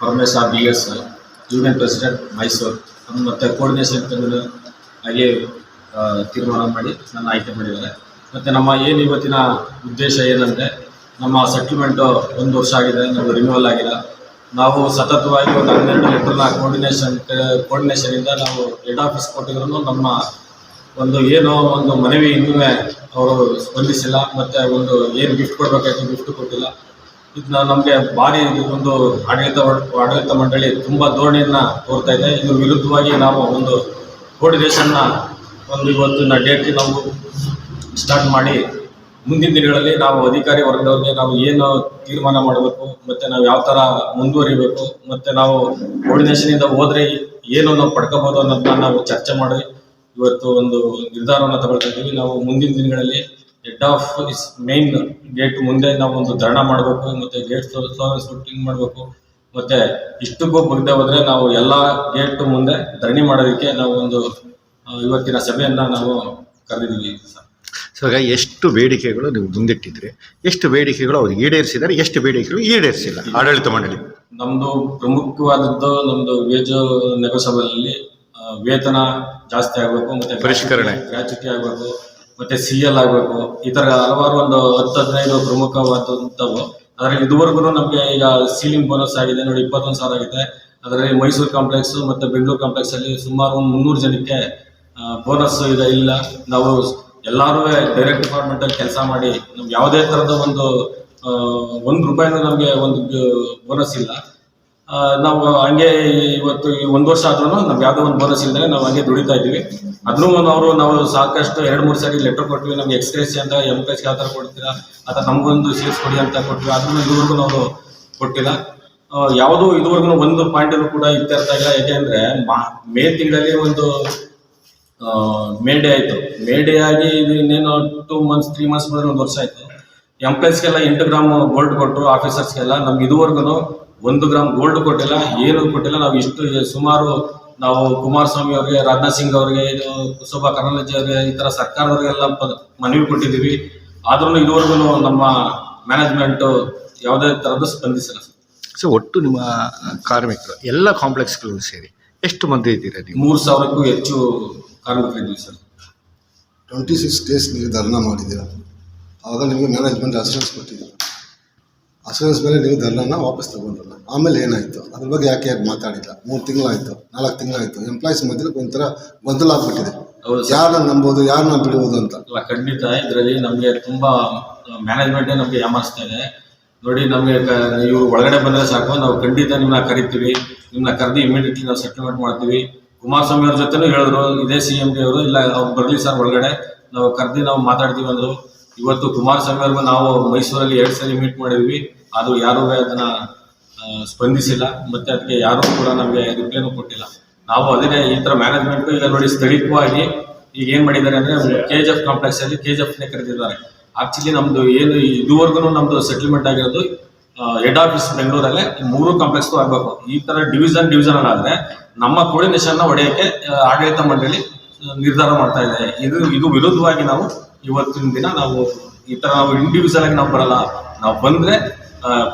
Parameshwar B S union president Mysuru ಮತ್ತು coordination committee ಹಾಗೆ ತೀರ್ಮಾನ ಮಾಡಿ ನನ್ನ ಆಯ್ಕೆ ಮಾಡಿದ್ದಾರೆ ಮತ್ತು ನಮ್ಮ ಏನು ಇವತ್ತಿನ ಉದ್ದೇಶ ಏನಂದರೆ ನಮ್ಮ ಸೆಟ್ಲ್ಮೆಂಟು ಒಂದು ವರ್ಷ ಆಗಿದೆ ನಮ್ಮದು ರಿನ್ಯೂವಲ್ ಆಗಿಲ್ಲ ನಾವು ಸತತವಾಗಿ ಒಂದು ಹನ್ನೆರಡು ಲೆಟ್ರನ್ನ ಕೋರ್ಡಿನೇಷನ್ ಕೋರ್ಡಿನೇಷನಿಂದ ನಾವು ಹೆಡ್ ಆಫೀಸ್ ಕೊಟ್ಟಿದ್ರು ನಮ್ಮ ಒಂದು ಏನೋ ಒಂದು ಮನವಿ ಇನ್ನೂ ಅವರು ಸ್ಪಂದಿಸಿಲ್ಲ ಮತ್ತು ಒಂದು ಏನು ಗಿಫ್ಟ್ ಕೊಡಬೇಕಾಯ್ತು ಗಿಫ್ಟ್ ಕೊಟ್ಟಿಲ್ಲ ಇದನ್ನ ನಮಗೆ ಭಾರಿ ಒಂದು ಆಡಳಿತ ಆಡಳಿತ ಮಂಡಳಿ ತುಂಬ ಧೋರಣೆಯನ್ನು ತೋರ್ತಾ ಇದೆ. ಇದು ವಿರುದ್ಧವಾಗಿ ನಾವು ಒಂದು ಕೋರ್ಡಿನೇಷನ್ನ ಒಂದು ಇವತ್ತಿನ ಡೇಟ್ಗೆ ನಾವು ಸ್ಟಾರ್ಟ್ ಮಾಡಿ ಮುಂದಿನ ದಿನಗಳಲ್ಲಿ ನಾವು ಅಧಿಕಾರಿ ವರ್ಗದವ್ರಿಗೆ ನಾವು ಏನು ತೀರ್ಮಾನ ಮಾಡಬೇಕು, ಮತ್ತು ನಾವು ಯಾವ ಥರ ಮುಂದುವರಿಬೇಕು, ಮತ್ತು ನಾವು ಕೋರ್ಡಿನೇಷನಿಂದ ಹೋದರೆ ಏನು ನಾವು ಪಡ್ಕೋಬೋದು ಅನ್ನೋದನ್ನ ನಾವು ಚರ್ಚೆ ಮಾಡಿ ಇವತ್ತು ಒಂದು ನಿರ್ಧಾರವನ್ನು ತಗೊಳ್ತಾ ಇದ್ದೀವಿ. ನಾವು ಮುಂದಿನ ದಿನಗಳಲ್ಲಿ head office main gate ಮುಂದೆ ನಾವು ಒಂದು ಧರಣ ಮಾಡಬೇಕು ಮತ್ತೆ ಗೇಟ್ ಶೂಟಿಂಗ್ ಮಾಡಬೇಕು ಮತ್ತೆ ಇಷ್ಟಕ್ಕೂ ಬಗ್ದೆ ಹೋದ್ರೆ ನಾವು ಎಲ್ಲ ಗೇಟ್ ಮುಂದೆ ಧರಣಿ ಮಾಡೋದಕ್ಕೆ ನಾವು ಒಂದು ಇವತ್ತಿನ ಸಭೆಯನ್ನ ನಾವು ಕರೆದಿದ್ದೀವಿ ಸರ್. ಸೊ ಹಾಗಾಗಿ ಎಷ್ಟು ಬೇಡಿಕೆಗಳು ನೀವು ಮುಂದಿಟ್ಟಿದ್ರಿ? ಎಷ್ಟು ಬೇಡಿಕೆಗಳು ಅವ್ರು ಈಡೇರಿಸಿದ್ದಾರೆ ಎಷ್ಟು ಬೇಡಿಕೆಗಳು ಈಡೇರಿಸಿಲ್ಲ ಆಡಳಿತ ಮಂಡಳಿ? ನಮ್ಮದು ಪ್ರಮುಖವಾದದ್ದು ನಮ್ಮದು ವೇಜ್ ನಗರಸಭೆಯಲ್ಲಿ ವೇತನ ಜಾಸ್ತಿ ಆಗಬೇಕು ಮತ್ತೆ ಪರಿಷ್ಕರಣೆ. ಗ್ರಾಚ್ಯುಟಿ ಆಗಬೇಕು ಮತ್ತು ಸಿ ಎಲ್ ಆಗಬೇಕು, ಈ ಥರ ಹಲವಾರು ಒಂದು ಹತ್ತು, ಹದಿನೈದು ಪ್ರಮುಖವಾದಂಥವು ಅದರಲ್ಲಿ ಇದುವರೆಗೂ ನಮಗೆ ಈಗ ಸೀಲಿಂಗ್ ಬೋನಸ್ ಆಗಿದೆ, ನೋಡಿ ಇಪ್ಪತ್ತೊಂದು ಸಾವಿರ ಆಗಿದೆ. ಅದರಲ್ಲಿ ಮೈಸೂರು ಕಾಂಪ್ಲೆಕ್ಸ್ ಮತ್ತೆ ಬೆಂಗಳೂರು ಕಾಂಪ್ಲೆಕ್ಸ್ ಅಲ್ಲಿ ಸುಮಾರು ಒಂದು ಮುನ್ನೂರು ಜನಕ್ಕೆ ಬೋನಸ್ ಇದೆ, ಇಲ್ಲ. ನಾವು ಎಲ್ಲರೂ ಡೈರೆಕ್ಟ್ ಡಿಪಾರ್ಟ್ಮೆಂಟಲ್ಲಿ ಕೆಲಸ ಮಾಡಿ, ನಮ್ಗೆ ಯಾವುದೇ ಥರದ ಒಂದು ಒಂದು ರೂಪಾಯಿನೂ ನಮಗೆ ಒಂದು ಬೋನಸ್ ಇಲ್ಲ. ನಾವು ಹಂಗೆ ಇವತ್ತು ಒಂದು ವರ್ಷ ಆದ್ರೂ ನಮ್ಗೆ ಯಾವುದೋ ಒಂದು ಬೋನಸ್ ಇಲ್ಲದೆ ನಾವು ಹಂಗೆ ದುಡಿತಾ ಇದ್ದೀವಿ. ಅದನ್ನೂ ಅವರು ನಾವು ಸಾಕಷ್ಟು ಎರಡು ಮೂರು ಸಾರಿ ಲೆಟರ್ ಕೊಟ್ವಿ, ನಮ್ಗೆ ಎಕ್ಸ್ಪ್ರೆಸ್ ಅಂತ ಎಂ ಪಿ ಯಾವ ಥರ ಕೊಡ್ತೀರಾ ಅಥವಾ ನಮಗೊಂದು ಸೇರ್ಸ್ ಕೊಡಿ ಅಂತ ಕೊಟ್ವಿ. ಅದನ್ನು ಇದುವರೆಗೂ ನಾವು ಕೊಟ್ಟಿಲ್ಲ. ಯಾವುದೂ ಇದುವರೆಗೂ ಒಂದು ಪಾಯಿಂಟಲ್ಲೂ ಕೂಡ ಇತ್ಯರ್ಥ ಇಲ್ಲ. ಯಾಕೆಂದರೆ ಮೇ ತಿಂಗಳಲ್ಲಿ ಒಂದು ಮೇ ಡೇ ಆಯಿತು. ಮೇ ಡೇ ಆಗಿ ಇನ್ನೇನು ಟೂ ಮಂತ್ಸ್ ತ್ರೀ ಮಂತ್ಸ್ ಬಂದರೆ ಒಂದು ವರ್ಷ ಆಯಿತು. ಎಂಪ್ಲಾಯ್ಸ್ಗೆಲ್ಲ ಎಂಟು ಗ್ರಾಮ್ ಗೋಲ್ಡ್ ಕೊಟ್ಟರು ಆಫೀಸರ್ಸ್ಗೆಲ್ಲ ನಮ್ಗೆ ಇದುವರೆಗೂ ಒಂದು ಗ್ರಾಮ್ ಗೋಲ್ಡ್ ಕೊಟ್ಟಿಲ್ಲ ಏನು ಕೊಟ್ಟಿಲ್ಲ ನಾವು ಇಷ್ಟು ಸುಮಾರು ನಾವು ಕುಮಾರಸ್ವಾಮಿ ಅವರಿಗೆ ರಾಜನಾಥ್ ಸಿಂಗ್ ಅವರಿಗೆ ಇದು ಶೋಭಾ ಕರಂದ್ಲಾಜೆ ಅವರಿಗೆ ಈ ಥರ ಸರ್ಕಾರದವರಿಗೆಲ್ಲ ಪ- ಮನವಿ ಕೊಟ್ಟಿದ್ದೀವಿ. ಆದ್ರೂ ಇದುವರೆಗೂ ನಮ್ಮ ಮ್ಯಾನೇಜ್ಮೆಂಟ್ ಯಾವುದೇ ಥರದ್ದು ಸ್ಪಂದಿಸಿಲ್ಲ ಸರ್. ಸೊ ಒಟ್ಟು ನಿಮ್ಮ ಕಾರ್ಮಿಕರು ಎಲ್ಲ ಕಾಂಪ್ಲೆಕ್ಸ್ಗಳು ಸೇರಿ ಎಷ್ಟು ಮಂದಿ ಇದ್ದೀರಾ ನೀವು? ಮೂರು ಸಾವಿರಕ್ಕೂ ಹೆಚ್ಚು ಕಾರ್ಮಿಕರು ಇದ್ದೀವಿ ಸರ್. ಟ್ವೆಂಟಿ ಸಿಕ್ಸ್ ಡೇಸ್ ನೀವು ಧರ್ನಾ ಮಾಡಿದ್ದೀರಾ. ಆವಾಗ ನಿಮಗೆ ಮ್ಯಾನೇಜ್ಮೆಂಟ್ ಅಸಿಸ್ಟೆನ್ಸ್ ಕೊಟ್ಟಿದ್ದೀರ. ಅಸೂರೆನ್ಸ್ ಮೇಲೆ ನೀವು ಧರ್ನಾನ ವಾಪಸ್ ತಗೊಂಡ್ರಲ್ಲ. ಆಮೇಲೆ ಏನಾಯ್ತು? ಅದ್ರ ಬಗ್ಗೆ ಯಾಕೆ ಯಾಕೆ ಮಾತಾಡಿಲ್ಲ? ಮೂರು ತಿಂಗಳಾಯಿತು ನಾಲ್ಕು ತಿಂಗಳಾಯಿತು ಎಂಪ್ಲಾಯೀಸ್ ಮಧ್ಯೆ ಒಂಥರ ಗೊಂದಲ ಆಗ್ಬಿಟ್ಟಿದೆ. ಯಾರನ್ನ ನಂಬೋದು ಯಾರನ್ನ ಬಿಡುವುದು ಅಂತ. ಅಲ್ಲ ಖಂಡಿತ ಇದರಲ್ಲಿ ನಮಗೆ ತುಂಬಾ ಮ್ಯಾನೇಜ್ಮೆಂಟೇ ನಮಗೆ ಯಾಮಾರಿಸ್ತಾ ಇದೆ. ನೋಡಿ ನಮಗೆ ಇವರು ಒಳಗಡೆ ಬಂದರೆ ಸಾಕು. ನಾವು ಖಂಡಿತ ನಿಮ್ಮನ್ನ ಕರಿತೀವಿ. ನಿಮ್ಮನ್ನ ಕರೆದು ಇಮಿಡಿಯೇಟ್ಲಿ ನಾವು ಸೆಟಲ್ಮೆಂಟ್ ಮಾಡ್ತೀವಿ. ಕುಮಾರಸ್ವಾಮಿ ಅವ್ರ ಜೊತೆನೂ ಹೇಳಿದ್ರು ಇದೇ ಸಿ ಎಂ ಡಿ ಅವರು ಇಲ್ಲ ಅವ್ರು ಬರಲಿ ಸರ್ ಒಳಗಡೆ. ನಾವು ಕರೆದು ನಾವು ಮಾತಾಡ್ತೀವಿ ಅಂದರು. ಇವತ್ತು ಕುಮಾರಸ್ವಾಮಿ ಅವ್ರಿಗೂ ನಾವು ಮೈಸೂರಲ್ಲಿ ಎರಡು ಸಲ ಮೀಟ್ ಮಾಡಿದ್ವಿ. ಅದು ಯಾರೂ ಅದನ್ನ ಸ್ಪಂದಿಸಿಲ್ಲ. ಮತ್ತೆ ಅದಕ್ಕೆ ಯಾರು ಕೂಡ ನಮಗೆ ರಿಪ್ಲೈನೂ ಕೊಟ್ಟಿಲ್ಲ. ನಾವು ಅದನ್ನೇ ಈ ಥರ ಮ್ಯಾನೇಜ್ಮೆಂಟ್ ಈಗ ನೋಡಿ ಸ್ಥಳೀಯವಾಗಿ ಈಗ ಏನು ಮಾಡಿದ್ದಾರೆ ಅಂದರೆ ಕೆ ಜಿ ಎಫ್ ಕಾಂಪ್ಲೆಕ್ಸ್ ಅಲ್ಲಿ ಕೆ ಜಿ ಎಫ್ನೇ ಕರೆದಿದ್ದಾರೆ. ಆಕ್ಚುಲಿ ನಮ್ದು ಏನು ಇದುವರೆಗೂ ನಮ್ದು ಸೆಟಲ್ಮೆಂಟ್ ಆಗಿರೋದು ಹೆಡ್ ಆಫೀಸ್ ಬೆಂಗಳೂರಲ್ಲೇ ಮೂರು ಕಾಂಪ್ಲೆಕ್ಸ್ ಆಗಬೇಕು. ಈ ತರ ಡಿವಿಷನ್ ಡಿವಿಷನ್ ಆದ್ರೆ ನಮ್ಮ ಕೋಡಿನೇಷನ್ ಒಡೆಯಕ್ಕೆ ಆಡಳಿತ ಮಂಡಳಿ ನಿರ್ಧಾರ ಮಾಡ್ತಾ ಇದೆ. ಇದು ಇದು ವಿರುದ್ಧವಾಗಿ ನಾವು ಇವತ್ತಿನ ದಿನ ನಾವು ಈ ತರ ನಾವು ಇಂಡಿವಿಜುವಲ್ ಆಗಿ ನಾವು ಬರಲ್ಲ. ನಾವು ಬಂದ್ರೆ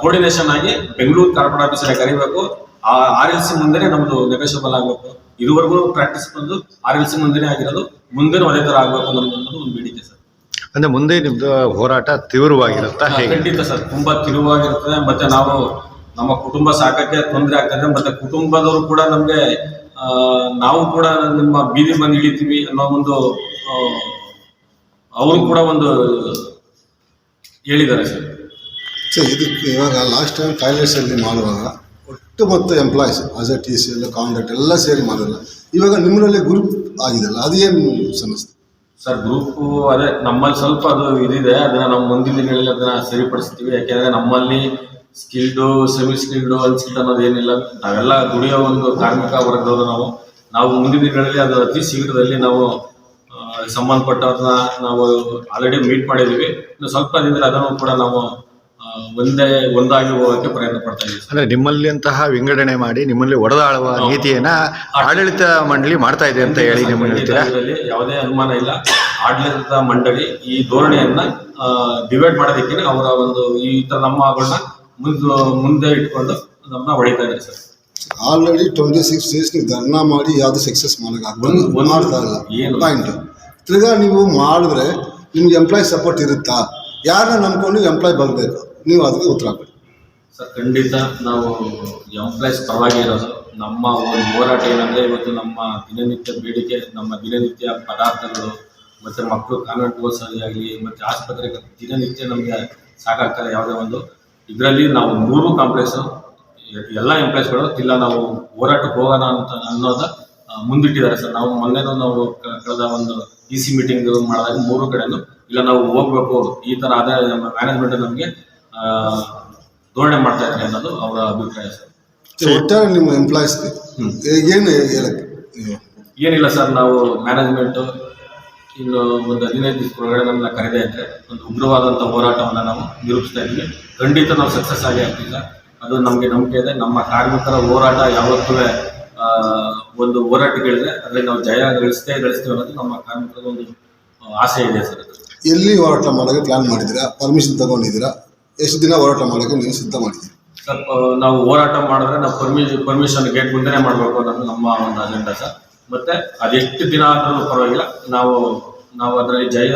ಕೋರ್ಡಿನೇಷನ್ ಆಗಿ ಬೆಂಗಳೂರು ಕಾರ್ಪೊರೇಟ್ ಆಫೀಸಲ್ಲಿ ಕರಿಬೇಕು. ಆರ್ ಎಲ್ ಸಿ ಮುಂದೆನೆ ನಮ್ದು ನೆಗೋಷಿಯಬಲ್ ಆಗಬೇಕು. ಇದುವರೆಗೂ ಪ್ರಾಕ್ಟೀಸ್ ಬಂದು ಆರ್ ಎಲ್ ಸಿ ಮುಂದೆನೆ ಆಗಿರೋದು. ಮುಂದೆ ಅದೇ ತರ ಆಗಬೇಕು ಅನ್ನೋದು ಒಂದು ಬೇಡಿಕೆ ಸರ್. ಅಂದ್ರೆ ಮುಂದೆ ನಿಮ್ದು ಹೋರಾಟ ತೀವ್ರವಾಗಿರುತ್ತಾ ಖಂಡಿತ ಸರ್. ತುಂಬಾ ತಿರುವಾಗಿರ್ತದೆ ಮತ್ತೆ ನಾವು ನಮ್ಮ ಕುಟುಂಬ ಸಾಕಕ್ಕೆ ತೊಂದರೆ ಆಗ್ತದೆ. ಮತ್ತೆ ಕುಟುಂಬದವರು ಕೂಡ ನಮ್ಗೆ ಆ, ನಾವು ಕೂಡ ನಿಮ್ಮ ಬೀದಿ ಬಂದು ಇಳಿತೀವಿ ಅನ್ನೋ ಒಂದು ಆ, ಅವರು ಕೂಡ ಒಂದು ಹೇಳಿದ್ದಾರೆ ಸರ್. ಸರ್ ಇದಕ್ಕೆ ಇವಾಗ ಲಾಸ್ಟ್ ಟೈಮ್ ಟೈಲರ್ಸಲ್ಲಿ ಮಾಡುವಾಗ ಒಟ್ಟು ಮತ್ತು employees as A T C ಎಲ್ಲ ಕಾಂಟ್ರಾಕ್ಟ್ ಎಲ್ಲ ಸೇರಿ ಮಾಡೋಲ್ಲ ಇವಾಗ ನಿಮ್ಮಲ್ಲಿ ಗ್ರೂಪ್ ಆಗಿದೆಲ್ಲ ಅದೇನು ಸಮಸ್ಯೆ? ಸರ್ ಗ್ರೂಪು ಅದೇ ನಮ್ಮಲ್ಲಿ ಸ್ವಲ್ಪ ಅದು ಇದಿದೆ ಅದನ್ನ ನಾವು ಮುಂದಿನ ದಿನಗಳಲ್ಲಿ ಅದನ್ನ ಸರಿಪಡಿಸ್ತೀವಿ. ಯಾಕೆಂದ್ರೆ ನಮ್ಮಲ್ಲಿ ಸ್ಕಿಲ್ಡು ಸೆಮಿ ಸ್ಕಿಲ್ಡು ಅನ್ಸ್ಕಿಲ್ಡ್ ಅನ್ನೋದು ಏನಿಲ್ಲ. ನಾವೆಲ್ಲ ದುಡಿಯೋ ಒಂದು ಕಾರ್ಮಿಕ ವರ್ಗದವರು ನಾವು. ನಾವು ಮುಂದಿನ ದಿನಗಳಲ್ಲಿ ಅದು ಅತಿ ಶೀಘ್ರದಲ್ಲಿ ನಾವು ಸಂಬಂಧಪಟ್ಟವ್ರನ್ನ ನಾವು ಆಲ್ರೆಡಿ ಮೀಟ್ ಮಾಡಿದೀವಿ ಇನ್ನು ಸ್ವಲ್ಪ ದಿನದಲ್ಲಿ ಅದನ್ನು ಕೂಡ ನಾವು ಒಂದೇ ಒಂದಾಗಿ ಹೋಗೋಕ್ಕೆ ಪ್ರಯತ್ನ ಪಡ್ತಾ ಇದ್ದೀವಿ. ಅಂದ್ರೆ ನಿಮ್ಮಲ್ಲಿ ಅಂತಹ ವಿಂಗಡಣೆ ಮಾಡಿ ನಿಮ್ಮಲ್ಲಿ ಒಡೆದಾಳುವ ನೀತಿಯನ್ನ ಆಡಳಿತ ಮಂಡಳಿ ಮಾಡ್ತಾ ಇದೆ ಅಂತ ಹೇಳಿ ನಿಮ್ಮಲ್ಲಿ ಯಾವುದೇ ಅನುಮಾನ ಇಲ್ಲ. ಆಡಳಿತ ಮಂಡಳಿ ಈ ಧೋರಣೆಯನ್ನ ಡಿವೈಡ್ ಮಾಡೋದಕ್ಕೆ ಅವರ ಒಂದು ಈ ತರ ನಮ್ಮಗಳನ್ನ ಮುಂದೆ ಮುಂದೆ ಇಟ್ಕೊಂಡು ನಮ್ಮನ್ನ ಹೊಡಿತಾ ಇದ್ದಾರೆ sir. Already twenty six days ನೀವು ಧರ್ನಾ ಮಾಡಿ ಯಾವುದು ಸಕ್ಸಸ್ ಒಂದು- ಮಾಡೋಕ್ಕಾಗ್ತದೆ ಒಂದು- ಮಾಡ್ತಾ ಇಲ್ಲ. ಏನು? ಪಾಯಿಂಟ್ ತಿರ್ಗಾ ನೀವು ಮಾಡಿದ್ರೆ ನಿಮ್ಗೆ ಎಂಪ್ಲಾಯ್ ಸಪೋರ್ಟ್ ಇರುತ್ತಾ? ಯಾರನ್ನ ನಂಬ್ಕೊಂಡು ಎಂಪ್ಲಾಯ್ ಬರಬೇಕು? ನೀವು ಅದಕ್ಕೆ ಉತ್ತರ ಕೊಡಿ. ಸರ್, ಖಂಡಿತ ನಾವು ಎಂಪ್ಲಾಯ್ಸ್ ಪರವಾಗಿ ಇರೋದು. ನಮ್ಮ ಒಂದು ಹೋರಾಟ ಏನಂದರೆ ಇವತ್ತು ನಮ್ಮ ದಿನನಿತ್ಯ ಬೇಡಿಕೆ, ನಮ್ಮ ದಿನನಿತ್ಯ ಪದಾರ್ಥಗಳು, ಮತ್ತು ಮಕ್ಕಳು ಕಾನ್ವೆಂಟ್ ಆಗಲಿ ಮತ್ತು ಆಸ್ಪತ್ರೆ ದಿನನಿತ್ಯ ನಮಗೆ ಸಾಕಾಗ್ತಾರೆ ಯಾವುದೇ ಒಂದು. ಇದರಲ್ಲಿ ನಾವು ಮೂರು ಕಾಂಪ್ಲೆಕ್ಸು ಎಲ್ಲ ಎಂಪ್ಲಾಯ್ಸ್ಗಳು ಇಲ್ಲ ನಾವು ಹೋರಾಟಕ್ಕೆ ಹೋಗೋಣ ಅಂತ ಅನ್ನೋದು ಮುಂದಿಟ್ಟಿದ್ದಾರೆ ಸರ್. ನಾವು ಮೊನ್ನೆನೂ ನಾವು ಕಳೆದ ಒಂದು ಇ ಸಿ ಮೀಟಿಂಗ್ ಮಾಡಿದಾಗ ಮೂರು ಕಡೆನೂ ಇಲ್ಲ ನಾವು ಹೋಗ್ಬೇಕು ಈ ಥರ ಆದಾಯ ಮ್ಯಾನೇಜ್ಮೆಂಟ್ ನಮಗೆ ಧೋರಣೆ ಮಾಡ್ತಾ ಇದ್ದಾರೆ ಅನ್ನೋದು ಅವರ ಅಭಿಪ್ರಾಯ ಸರ್. ಒಟ್ಟಾರೆ ನಿಮ್ಮ ಎಂಪ್ಲಾಯ್ಸ್. ಏನು ಹೇಳಕ್ಕೆ ಏನಿಲ್ಲ ಸರ್ ನಾವು ಮ್ಯಾನೇಜ್ಮೆಂಟ್ ಇನ್ನು ಒಂದು ಹದಿನೈದು ದಿವಸ ಒಳಗಡೆ ನಮ್ಮನ್ನ ಕರೆದೇ ಇದ್ರೆ ಒಂದು ಉಗ್ರವಾದಂಥ ಹೋರಾಟವನ್ನು ನಾವು ನಿರೂಪಿಸ್ತಾ ಇದ್ದೀವಿ. ಖಂಡಿತ ನಾವು ಸಕ್ಸಸ್ ಆಗೇ ಆಗ್ತಿಲ್ಲ ಅದು ನಮಗೆ ನಂಬಿಕೆ ಇದೆ. ನಮ್ಮ ಕಾರ್ಮಿಕರ ಹೋರಾಟ ಯಾವತ್ತೂ ಒಂದು ಹೋರಾಟಗಳಿದೆ. ಅದರಲ್ಲಿ ನಾವು ಜಯ ಗಳಿಸ್ತೇ ಗಳಿಸ್ತೇವೆ ಅನ್ನೋದು ನಮ್ಮ ಕಾರ್ಮಿಕರ ಒಂದು ಆಸೆ ಇದೆ ಸರ್ ಎಲ್ಲಿ ಹೋರಾಟ ಮಾಡೋಕ್ಕೆ ಪ್ಲಾನ್ ಮಾಡಿದ್ದೀರಾ? ಪರ್ಮಿಷನ್ ತಗೊಂಡಿದ್ದೀರಾ? ಎಷ್ಟು ದಿನ ಹೋರಾಟ ಮಾಡೋಕೆ ನೀವು ಸಿದ್ಧ ಮಾಡಿದ್ದೀರಿ? ಸರ್ ನಾವು ಹೋರಾಟ ಮಾಡಿದ್ರೆ ನಾವು ಪರ್ಮಿಷನ್ ಪರ್ಮಿಷನ್ ಗೇಟ್ ಮುಂದೆನೇ ಮಾಡಬೇಕು ಅನ್ನೋದು ನಮ್ಮ ಒಂದು ಅಜೆಂಡಾ ಸರ್. ಮತ್ತೆ ಅದೆಷ್ಟು ದಿನ ಆದ್ರೂ ಪರವಾಗಿಲ್ಲ. ನಾವು ನಾವು ಅದರಲ್ಲಿ ಜಯ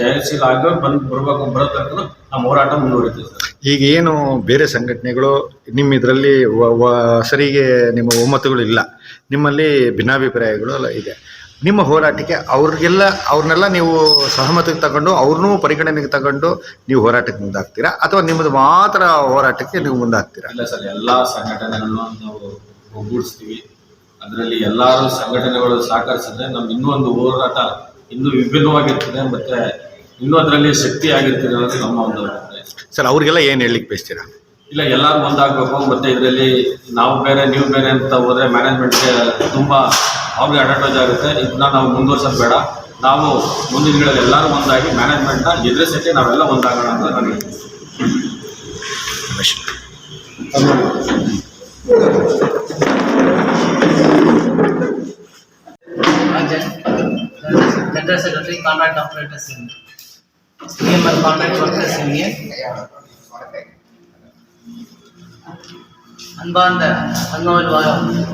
ಜಯಶೀಲ ಆಗ ಬಂದು ಬರಬೇಕು ಬರೋ ತನಕ ನಮ್ಮ ಹೋರಾಟ ಮುಂದುವರಿತೀವಿ ಸರ್. ಈಗ ಏನು ಬೇರೆ ಸಂಘಟನೆಗಳು ನಿಮ್ಮ ಇದರಲ್ಲಿ ಸರಿಗೆ ನಿಮ್ಮ ಒಮ್ಮತಗಳು ಇಲ್ಲ. ನಿಮ್ಮಲ್ಲಿ ಭಿನ್ನಾಭಿಪ್ರಾಯಗಳು ಎಲ್ಲ ಇದೆ. ನಿಮ್ಮ ಹೋರಾಟಕ್ಕೆ ಅವ್ರಿಗೆಲ್ಲ ಅವ್ರನ್ನೆಲ್ಲ ನೀವು ಸಹಮತಕ್ಕೆ ತಗೊಂಡು ಅವ್ರನ್ನೂ ಪರಿಗಣನೆಗೆ ತಗೊಂಡು ನೀವು ಹೋರಾಟಕ್ಕೆ ಮುಂದಾಗ್ತೀರಾ? ಅಥವಾ ನಿಮ್ಮದು ಮಾತ್ರ ಹೋರಾಟಕ್ಕೆ ನೀವು ಮುಂದಾಗ್ತೀರಾ? ಇಲ್ಲ ಸರ್ ಎಲ್ಲ ಸಂಘಟನೆಗಳನ್ನು ನಾವು ಒಗ್ಗೂಡಿಸ್ತೀವಿ. ಅದರಲ್ಲಿ ಎಲ್ಲರೂ ಸಂಘಟನೆಗಳು ಸಹಕರಿಸಿದ್ರೆ ನಮ್ಮ ಇನ್ನೊಂದು ಒಂದು ಹೋರಾಟ ಇನ್ನೂ ವಿಭಿನ್ನವಾಗಿರ್ತದೆ ಮತ್ತೆ ಇನ್ನೂ ಅದರಲ್ಲಿ ಶಕ್ತಿ ಆಗಿರ್ತದೆ ಅನ್ನೋದು ನಮ್ಮ ಒಂದು ಅಭಿಪ್ರಾಯ. ಸರ್ ಅವ್ರಿಗೆಲ್ಲ ಏನು ಹೇಳಲಿಕ್ಕೆ ಬಯಸ್ತೀರಾ? ಇಲ್ಲ ಎಲ್ಲರೂ ಒಂದಾಗಬೇಕು ಮತ್ತೆ ಇದರಲ್ಲಿ ನಾವು ಬೇರೆ ನೀವು ಬೇರೆ ಅಂತ ಹೋದ್ರೆ ಮ್ಯಾನೇಜ್ಮೆಂಟ್ಗೆ ತುಂಬ ಅವ್ರಿಗೆ ಅಡ್ವಾಂಟೇಜ್ ಆಗುತ್ತೆ. ಇದನ್ನ ನಾವು ಮುಂದುವರ್ಸೋದು ಬೇಡ. ನಾವು ಮುಂದಿನ ದಿನಗಳಲ್ಲಿ ಎಲ್ಲರೂ ಒಂದಾಗಿ ಮ್ಯಾನೇಜ್ಮೆಂಟ್ನ ಎದುರಿಸಕ್ಕೆ ನಾವೆಲ್ಲ ಒಂದಾಗೋಣ ಅಂತ ನನಗೆ Ramesh General Secretary, Contract Operators Union. CML Contract Workers Union. அன்பார்ந்த அன்னோல்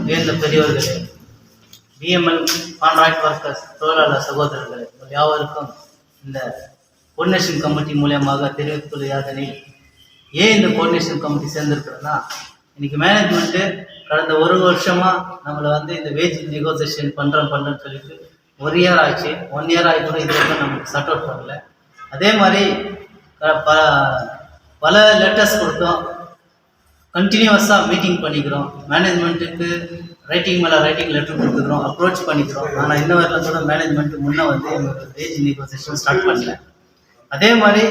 உயர்ந்த பெரியவர்களே பிஎம்எல் கான்ட்ராக்ட் ஒர்க்கர்ஸ் தொழிலாளர் சகோதரர்களே உங்கள் யாவருக்கும் இந்த கோஆர்டினேஷன் கமிட்டி மூலியமாக தெரிவித்துள்ள யாதனை ஏன் இந்த கோஆர்டினேஷன் கமிட்டி சேர்ந்திருக்கிறோன்னா இன்னைக்கு மேனேஜ்மெண்ட்டு கடந்த ஒரு வருஷமா நம்மளை வந்து இந்த வேஜ் நெகோசியேஷன் பண்ணுறோம் பண்ணுறோன்னு சொல்லிட்டு ஒரு இயர் ஆச்சு. ஒன் இயர் ஆகி கூட இது வரைக்கும் நமக்கு சட் அவுட் பண்ணல. அதே மாதிரி ப- பல லெட்டர்ஸ் கொடுத்தோம். கண்டினியூவஸாக மீட்டிங் பண்ணிக்கிறோம். மேனேஜ்மெண்ட்டுக்கு ரைட்டிங் மேலே ரைட்டிங் லெட்டர் கொடுத்துக்கிறோம். அப்ரோச் பண்ணிக்கிறோம். ஆனால் இன்ன வரலாம் கூட மேனேஜ்மெண்ட் முன்னே வந்து எங்களுக்கு வேஜ் நெகோசியேஷன் ஸ்டார்ட் பண்ணல. அதே மாதிரி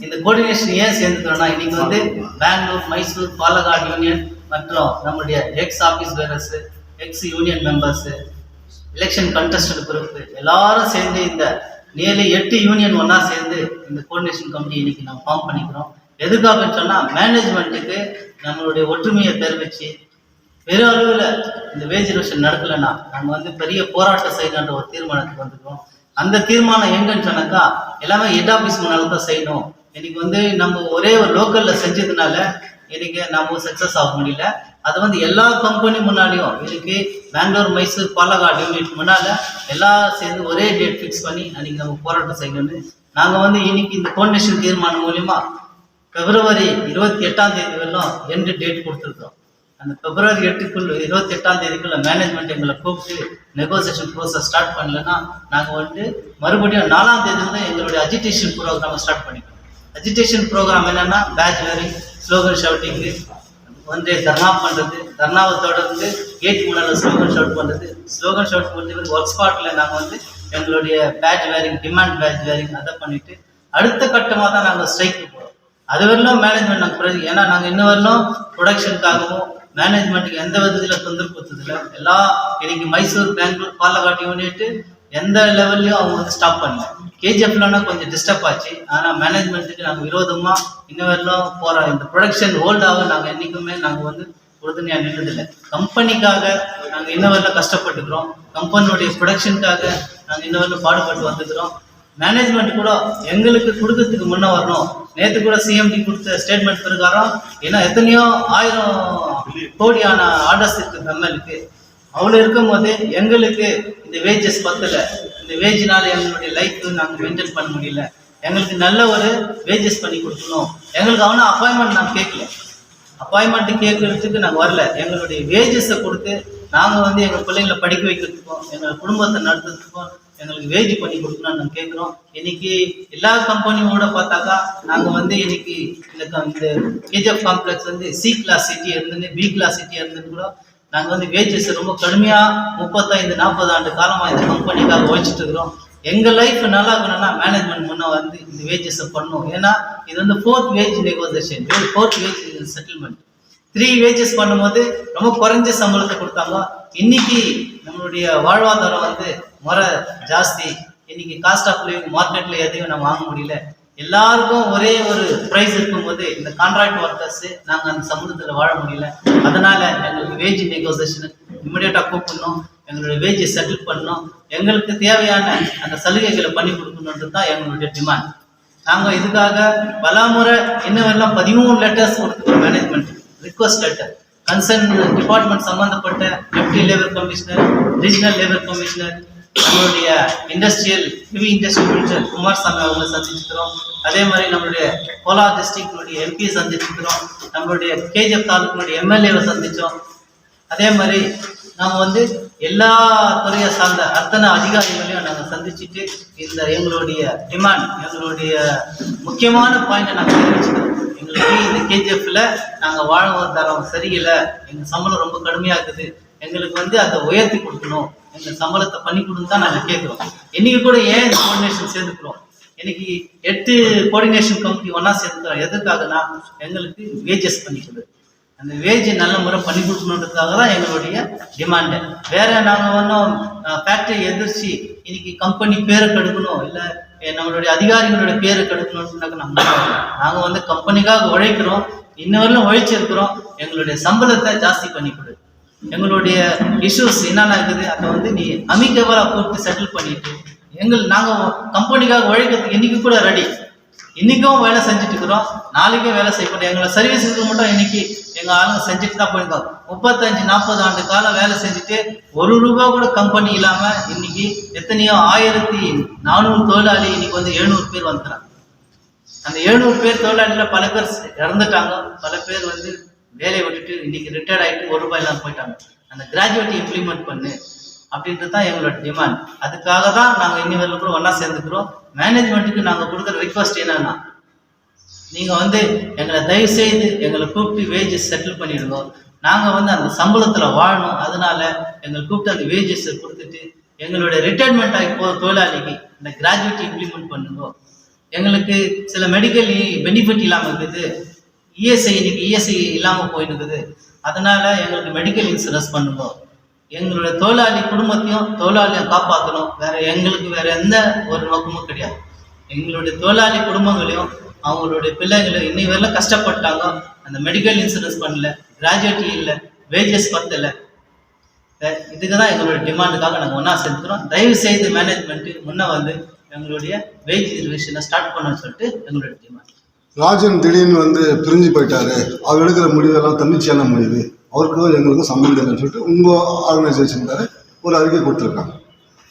இந்த கோஆர்டினேஷன் ஏன் சேர்ந்துக்கிறோம்னா இன்னைக்கு வந்து பெங்களூர் மைசூர் பாலக்காடு யூனியன் மற்றும் நம்முடைய ex office bearers ex union members election contested group எல்லாரும் சேர்ந்து இந்த நியர்லி எட்டு யூனியன் ஒன்றா சேர்ந்து இந்த கோஆர்டினேஷன் கமிட்டி இன்னைக்கு நம்ம ஃபார்ம் பண்ணிக்கிறோம். எதுக்காகன்னு சொன்னால் மேனேஜ்மெண்ட்டுக்கு நம்மளுடைய ஒற்றுமையை தெரிவித்து பெரிய அளவில் இந்த வேஜ் ரிவிஷன் நடக்கலைன்னா நம்ம வந்து பெரிய போராட்டம் செய்யணுன்ற ஒரு தீர்மானத்துக்கு வந்துக்கிறோம் அந்த தீர்மானம் எங்கன்னு சொன்னாக்கா எல்லாமே ஹெட் ஆஃபீஸ் முன்னால தான் செய்யணும். இன்னைக்கு வந்து நம்ம ஒரே ஒரு லோக்கலில் செஞ்சதுனால இன்னைக்கு நம்ம சக்ஸஸ் ஆக முடியல. அது வந்து எல்லா கம்பெனி முன்னாடியும் இன்னைக்கு பெங்களூர் மைசூர் பாலக்காடு யூனிட் முன்னால எல்லாம் சேர்ந்து ஒரே டேட் ஃபிக்ஸ் பண்ணி அன்னைக்கு நம்ம போராட்டம் செய்யணும்னு நாங்கள் வந்து இன்னைக்கு இந்த கோஆர்டினேஷன் தீர்மானம் மூலியமா பிப்ரவரி இருபத்தி எட்டாம் தேதி வரலாம் எண்டு டேட் கொடுத்துருக்கோம் அந்த பிப்ரவரி எட்டுக்குள்ள இருபத்தி எட்டாம் தேதிக்குள்ள மேனேஜ்மெண்ட் எங்களை கூப்பிட்டு நெகோசியேஷன் ப்ரோசஸ் ஸ்டார்ட் பண்ணலன்னா நாங்கள் வந்து மறுபடியும் நாலாம் தேதி வந்து எங்களுடைய அஜிடேஷன் ப்ரோக்ராமை ஸ்டார்ட் பண்ணிக்கிறோம் அஜிடேஷன் ப்ரோக்ராம் என்னன்னா பேட்ச் வேரிங் ஸ்லோகன் ஷவுட்டிங்கு வந்து தர்ணா பண்ணுறது தர்ணாவை தொடர்ந்து கேட் முன்னால் ஸ்லோகன் ஷவுட் பண்ணுறது ஸ்லோகன் ஷவுட் முடிஞ்சது ஒர்க் ஸ்பாட்டில் நாங்கள் வந்து எங்களுடைய badge wearing demand badge wearing அதை பண்ணிவிட்டு அடுத்த கட்டமாக தான் நாங்கள் ஸ்ட்ரைக்கு போகிறோம் அது வரலும் மேனேஜ்மெண்ட் நாங்கள் ஏன்னா நாங்கள் இன்னும் வரலும் ப்ரொடக்ஷனுக்காகவும் மேனேஜ்மெண்ட்டுக்கு எந்த விதத்தில் தொந்தரவு கொடுத்ததில்ல. எல்லா இன்னைக்கு மைசூர் பெங்களூர் பாலக்காட்டி யூனிட்டு எந்த லெவல்லையும் அவங்க வந்து ஸ்டாப் பண்ணல. கேஜிஎஃப்லன்னா கொஞ்சம் டிஸ்டர்ப் ஆச்சு. ஆனால் மேனேஜ்மெண்ட்டுக்கு நாங்கள் விரோதமாக இன்னும் போகிறோம் இந்த ப்ரொடக்ஷன் ஹோல்டாக நாங்கள் என்றைக்குமே நாங்கள் வந்து உறுதுணையாக நின்றதில்லை. கம்பெனிக்காக நாங்கள் இன்ன கஷ்டப்பட்டுக்கிறோம். கம்பெனியோடைய ப்ரொடக்ஷனுக்காக நாங்கள் இன்ன பாடுபட்டு வந்துக்கிறோம் மேனேஜ்மெண்ட் கூட எங்களுக்கு கொடுக்கறதுக்கு முன்னே வரணும். நேற்று கூட சிஎம்டி கொடுத்த ஸ்டேட்மெண்ட் பிரகாரம் ஏன்னா எத்தனையோ ஆயிரம் கோடியான ஆர்டர்ஸ் இருக்குது நம்மளுக்கு அவ்வளோ இருக்கும் போது எங்களுக்கு இந்த வேஜஸ் பத்தலை. இந்த வேஜ்னால எங்களுடைய லைஃப் நாங்கள் மெயின்டைன் பண்ண முடியல. எங்களுக்கு நல்ல ஒரு வேஜஸ் பண்ணி கொடுக்கணும். எங்களுக்கு அவனும் அப்பாயின்மெண்ட் நாங்கள் கேட்கல. அப்பாயின்மெண்ட் கேட்கறதுக்கு நாங்கள் வரல. எங்களுடைய வேஜஸை கொடுத்து நாங்கள் வந்து எங்கள் பிள்ளைங்களை படிக்க வைக்கிறதுக்கும் எங்கள் குடும்பத்தை நடத்துறதுக்கும் எங்களுக்கு வேஜ் பண்ணி கொடுக்கணும்னு நாங்கள் கேட்குறோம். இன்னைக்கு எல்லா கம்பெனியோட பார்த்தாக்கா நாங்கள் வந்து இன்னைக்கு இந்த இந்த கேஜிஎஃப் காம்ப்ளெக்ஸ் வந்து சி கிளாஸ் சிட்டி இருந்துன்னு பி கிளாஸ் சிட்டி இருந்துன்னு கூட நாங்கள் வந்து வேஜஸ் ரொம்ப கடுமையாக முப்பத்தைந்து நாற்பது ஆண்டு காலமாக இந்த கம்பெனிக்காக உழைச்சிட்டு இருக்கிறோம். எங்கள் லைஃப் நல்லா இருக்கணும்னா மேனேஜ்மெண்ட் முன்னே வந்து இந்த வேஜஸை பண்ணும் ஏன்னா இது வந்து fourth wage negotiation fourth wage settlement three wages பண்ணும்போது ரொம்ப குறைஞ்ச சம்பளத்தை கொடுத்தாங்க. இன்னைக்கு நம்மளுடைய வாழ்வாதாரம் வந்து முறை ஜாஸ்தி. இன்னைக்கு காஸ்ட் ஆஃப் லிவிங் மார்க்கெட்டில் எதையும் நம்ம வாங்க முடியல. எல்லாருக்கும் ஒரே ஒரு ப்ரைஸ் இருக்கும்போது இந்த கான்ட்ராக்ட் ஒர்க்கர்ஸ் நாங்கள் அந்த சமூகத்தில் வாழ முடியல. அதனால எங்களுக்கு வேஜ் நெகோசியேஷன் இமிடியேட்டாக கூப்பிடணும். எங்களுடைய வேஜை செட்டில் பண்ணணும். எங்களுக்கு தேவையான அந்த சலுகைகளை பண்ணி கொடுக்கணுன்றது தான் எங்களுடைய டிமாண்ட் நாங்கள் இதுக்காக பல முறை இன்னும் பதிமூணு லெட்டர்ஸ் கொடுத்துருக்கோம் management request letter concern department சம்மந்தப்பட்ட deputy labour commissioner regional labour commissioner நம்மளுடைய industrial heavy industrial minister Kumaraswamy அவங்களை சந்திச்சிருக்கிறோம். அதே மாதிரி நம்மளுடைய கோலார் டிஸ்ட்ரிக்டுடைய எம்பி சந்திச்சிருக்கிறோம். நம்மளுடைய கேஜிஎஃப் தாலுக்கினுடைய எம்எல்ஏவை சந்தித்தோம் அதே மாதிரி நாம வந்து எல்லா துறையை சார்ந்த அத்தனை அதிகாரிகளையும் நாங்கள் சந்திச்சுட்டு இந்த எங்களுடைய டிமாண்ட் எங்களுடைய முக்கியமான பாயிண்ட்டை நாங்கள் தெரிவிச்சுக்கிறோம். எங்களுக்கு இந்த கேஜிஎஃப்ல நாங்கள் வாழ்வாதாரம் சரியில்லை. எங்கள் சம்பளம் ரொம்ப கடுமையாக இருக்குது. எங்களுக்கு வந்து அதை உயர்த்தி கொடுக்கணும். எங்கள் சம்பளத்தை பண்ணி கொடுன்னு தான் நாங்கள் கேட்குறோம் இன்னைக்கு கூட ஏன் இந்த கோஆர்டினேஷன் சேர்ந்துக்கிறோம்? இன்னைக்கு எட்டு கோஆர்டினேஷன் கம்பெனி ஒன்றா சேர்ந்துக்கிறோம். எதற்காகனா எங்களுக்கு வேஜஸ் பண்ணி கொடு. அந்த வேஜ் நல்ல முறை பண்ணி கொடுக்கணுன்றதுக்காக தான் எங்களுடைய டிமாண்டு வேற நாங்கள் ஒன்றும் ஃபேக்டரி எதிர்ச்சி இன்னைக்கு கம்பெனி பேரை கெடுக்கணும் இல்லை நம்மளுடைய அதிகாரிகளுடைய பேரை கெடுக்கணும்னாக்க நம்ம நாங்கள் வந்து கம்பெனிக்காக உழைக்கிறோம் இன்ன வரையிலும் உழைச்சிருக்கிறோம் எங்களுடைய சம்பளத்தை ஜாஸ்தி பண்ணி கொடு. எங்களுடைய இஷ்யூஸ் என்னென்ன இருக்குது அதை வந்து நீ அமிக்கவராக கூப்பிட்டு செட்டில் பண்ணிட்டு எங்கள் நாங்கள் கம்பெனிக்காக உழைக்கிறதுக்கு இன்னைக்கு கூட ரெடி இன்னைக்கும் வேலை செஞ்சுட்டு இருக்கிறோம். நாளைக்கும் வேலை செய்யப்படும் எங்களை சர்வீஸுக்கு மட்டும் இன்னைக்கு எங்கள் ஆளுங்க செஞ்சுட்டு தான் போயிருக்காங்க. முப்பத்தஞ்சு நாற்பது ஆண்டு காலம் வேலை செஞ்சுட்டு ஒரு ரூபா கூட கம்பெனி இல்லாமல் இன்னைக்கு எத்தனையோ ஆயிரத்தி நானூறு தொழிலாளி இன்னைக்கு வந்து எழுநூறு பேர் வந்துடுறாங்க அந்த எழுநூறு பேர் தொழிலாளியில் பல பேர் இறந்துட்டாங்க. பல பேர் வந்து வேலையை விட்டுட்டு இன்னைக்கு ரிட்டையர்ட் ஆகிட்டு ஒரு ரூபாய் இல்லாமல் போயிட்டாங்க. அந்த கிராஜுவேட்டி இம்ப்ளிமெண்ட் பண்ணு அப்படின்றது தான் எங்களோட டிமாண்ட் அதுக்காக தான் நாங்கள் இன்னி வரல கூட ஒன்றா சேர்ந்துக்கிறோம். மேனேஜ்மெண்ட்டுக்கு நாங்கள் கொடுக்குற ரிக்வஸ்ட் என்னன்னா நீங்கள் வந்து எங்களை தயவு செய்து எங்களை கூப்பிட்டு வேஜஸ் செட்டில் பண்ணிடுங்க. நாங்கள் வந்து அந்த சம்பளத்தில் வாழணும். அதனால எங்களை கூப்பிட்டு அந்த வேஜஸை கொடுத்துட்டு எங்களுடைய ரிட்டையர்மெண்ட் ஆகி போகிற தொழிலாளிக்கு இந்த கிராஜுவேட் இம்ப்ளிமெண்ட் பண்ணுங்க. எங்களுக்கு சில மெடிக்கல் பெனிஃபிட் இல்லாமல் இருக்குது. இஎஸ்ஐ இன்னைக்கு இஎஸ்ஐ இல்லாமல் போயிட்டு இருக்குது அதனால எங்களுக்கு மெடிக்கல் இன்சூரன்ஸ் பண்ணுங்க. எங்களுடைய தொழிலாளி குடும்பத்தையும் தொழிலாளியை காப்பாற்றணும் வேற எங்களுக்கு வேற எந்த ஒரு நோக்கமும் கிடையாது. எங்களுடைய தொழிலாளி குடும்பங்களையும் அவங்களுடைய பிள்ளைகளையும் இன்னை வரல கஷ்டப்பட்டாங்க. அந்த மெடிக்கல் இன்சூரன்ஸ் பண்ணல. கிராஜுவேட்டி இல்லை. வேஜஸ் பத்தல. இதுக்கு தான் எங்களுடைய டிமாண்டுக்காக நாங்கள் ஒன்றா செலுத்துகிறோம் தயவு செய்து மேனேஜ்மெண்ட்டு முன்னே வந்து எங்களுடைய வேஜ் ரிவிஷனை ஸ்டார்ட் பண்ணணும்னு சொல்லிட்டு எங்களுடைய டிமாண்ட் ராஜன் திடீர்னு வந்து பிரிஞ்சு போயிட்டாரு. அவர் எடுக்கிற முடிவெல்லாம் தன்னிச்சையான முடிவு. அவருக்கும் எங்களுக்கும் சம்மந்தம் இல்லைன்னு சொல்லிட்டு உங்கள் ஆர்கனைசேஷனுக்கார ஒரு அறிக்கை கொடுத்துருக்காங்க.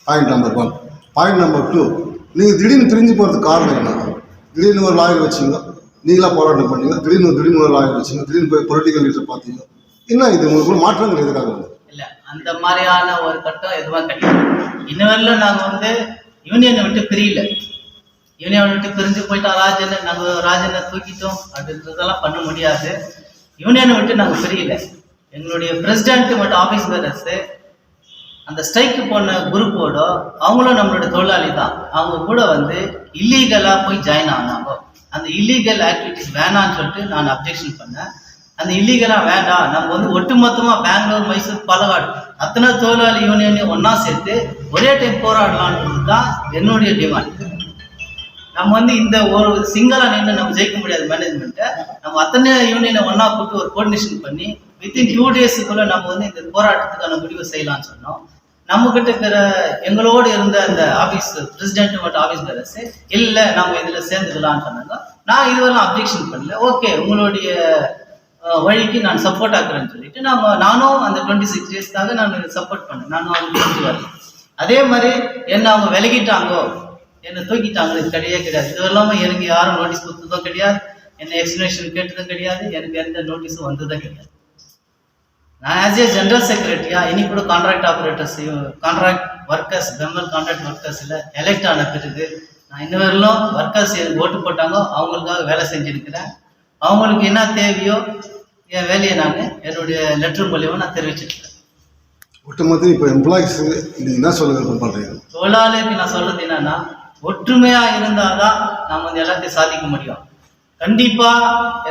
Point number one point number two நீங்கள் திடீர்னு பிரிஞ்சு போகிறதுக்கு காரணம் என்ன? திடீர்னு ஒரு லாயர் வச்சிங்க. நீங்களாக போராட்டம் பண்ணீங்க. திடீர்னு திடீர்னு ஒரு லாயர் வச்சிங்க. திடீர்னு போய் பொலிட்டிக்கல் லீடர் பார்த்தீங்க. என்ன இது? உங்களுக்கு மாற்றங்கள் எதுக்காக வந்து அந்த மாதிரியான ஒரு கட்டம் எதுவாக கிடையாது இன்னும் நாங்கள் வந்து யூனியனை விட்டு பிரியல. இவனே விட்டு பிரிஞ்சு போயிட்டான் ராஜனை நம்ம ராஜனை தூக்கிட்டோம் அப்படின்றதெல்லாம் பண்ண முடியாது. யூனியனை விட்டு நாங்கள் பிரியல. எங்களுடைய பிரசிடென்ட் மற்றும் ஆஃபீஸ் பேரர்ஸு அந்த ஸ்ட்ரைக்கு போன குரூப்போட அவங்களும் நம்மளோட தொழிலாளி தான். அவங்க கூட வந்து இல்லீகலாக போய் ஜாயின் ஆனாங்க. அந்த இல்லீகல் ஆக்டிவிட்டிஸ் வேணாம்னு சொல்லிட்டு நான் அப்ஜெக்ஷன் பண்ணேன். அந்த இல்லீகலாக வேண்டாம். நம்ம வந்து ஒட்டுமொத்தமாக பெங்களூர் மைசூர் பாலக்காடு அத்தனை தொழிலாளி யூனியனையும் ஒன்றா சேர்த்து ஒரே டைம் போராடலான்றது தான் என்னுடைய டிமாண்ட் நம்ம வந்து இந்த ஒரு சிங்கலா நின்று நம்ம ஜெயிக்க முடியாது மேனேஜ்மெண்ட்டை நம்ம அத்தனை யூனியனை ஒன்னா கூப்பிட்டு ஒரு கோஆர்டினேஷன் பண்ணி வித்தின் டூ டேஸுக்குள்ள நம்ம வந்து இந்த போராட்டத்துக்கான முடிவை செய்யலாம்னு சொன்னோம். நம்ம கிட்ட இருக்கிற எங்களோடு இருந்த அந்த ஆபீஸ் பிரசிடென்ட் மற்றும் ஆபீஸ் பேரஸ் இல்ல நம்ம இதுல சேர்ந்துக்கலாம்னு சொன்னாங்க. நான் இதுவரையும் அப்ஜெக்ஷன் பண்ணல. ஓகே உங்களுடைய வழிக்கு நான் சப்போர்ட் ஆக்குறேன்னு சொல்லிட்டு நம்ம நானும் அந்த டுவெண்ட்டி சிக்ஸ் டேஸ்க்காக நான் சப்போர்ட் பண்ணேன். நானும் அவங்க அதே மாதிரி என்ன அவங்க விலகிட்டாங்கோ என்னை தூக்கிட்டாங்க இது கிடையவே கிடையாது. இது இல்லாமல் எனக்கு யாரும் நோட்டீஸ் கொடுத்ததும் கிடையாது. என்ன எக்ஸ்பிளனேஷன் கேட்டதும் கிடையாது. எனக்கு எந்த நோட்டீஸும் வந்ததும் கிடையாது. நான் ஆஸ் ஏ ஜென்ரல் செக்ரட்டரியா இன்னைக்கு கூட contract operators contract workers BEML contract ஒர்க்கர்ஸில் elect ஆன பிறகு நான் இன்ன வரையிலும் ஒர்க்கர்ஸ் எனக்கு ஓட்டு போட்டாங்க. அவங்களுக்காக வேலை செஞ்சுருக்கிறேன். அவங்களுக்கு என்ன தேவையோ என் வேலையை நான் என்னுடைய லெட்டர் மூலியமாக நான் தெரிவிச்சிருக்கிறேன். ஒட்டுமொத்த இப்போ எம்ப்ளாயிஸ் நீங்கள் என்ன சொல்ல விருப்பம் பண்ணுறீங்க தொழிலாளிக்கு நான் சொல்றது என்னன்னா ஒற்றுமையா இருந்தாதான் நாம் வந்து எல்லாத்தையும் சாதிக்க முடியும். கண்டிப்பா